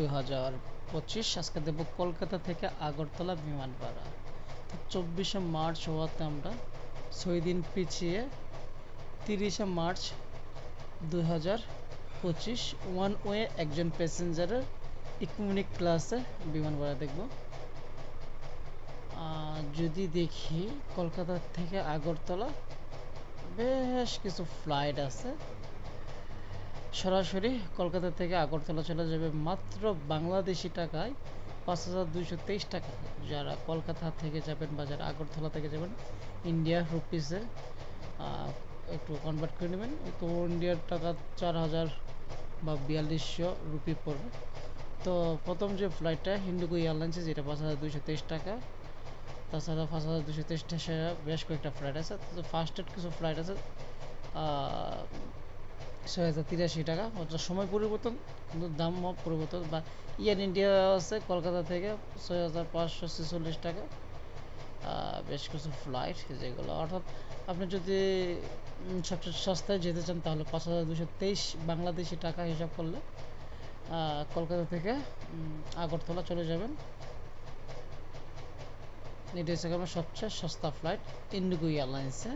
দুই হাজার পঁচিশ, আজকে দেব কলকাতা থেকে আগরতলা বিমান ভাড়া তো চব্বিশে মার্চ হওয়াতে আমরা ছয় দিন পিছিয়ে তিরিশে মার্চ দুই হাজার পঁচিশ ওয়ান ওয়ে একজন প্যাসেঞ্জারের ইকোনমিক ক্লাসে বিমান ভাড়া দেখব যদি দেখি কলকাতা থেকে আগরতলা, বেশ কিছু ফ্লাইট আছে। সরাসরি কলকাতা থেকে আগরতলা চলে যাবে মাত্র বাংলাদেশি টাকায় পাঁচ হাজার দুইশো তেইশ টাকা। যারা কলকাতা থেকে যাবেন বা যারা আগরতলা থেকে যাবেন ইন্ডিয়া রুপিসে একটু কনভার্ট করে নেবেন। তো ইন্ডিয়ার টাকা চার হাজার বা বিয়াল্লিশশো রুপি পড়বে। তো প্রথম যে ফ্লাইটটা হিন্ডুকো এয়ারলাইন্সে যেটা পাঁচ হাজার দুইশো তেইশ টাকা, তাছাড়া পাঁচ হাজার দুশো তেইশ টাকা, বেশ কয়েকটা ফ্লাইট আছে। তো ফার্স্টের কিছু ফ্লাইট আছে ছয় হাজার তিরাশি টাকা। অর্থাৎ সময় পরিবর্তন, কিন্তু দাম পরিবর্তন। বা ইয়ার ইন্ডিয়া আছে, কলকাতা থেকে ছয় হাজার পাঁচশো ছেচল্লিশ টাকা। বেশ কিছু ফ্লাইট যেগুলো। অর্থাৎ আপনি যদি সবচেয়ে সস্তায় যেতে চান, তাহলে পাঁচ হাজার দুশো তেইশ বাংলাদেশি টাকা হিসাব করলে কলকাতা থেকে আগরতলা চলে যাবেন। এটা হচ্ছে সবচেয়ে সস্তা ফ্লাইট ইন্ডিগো এয়ারলাইন্সে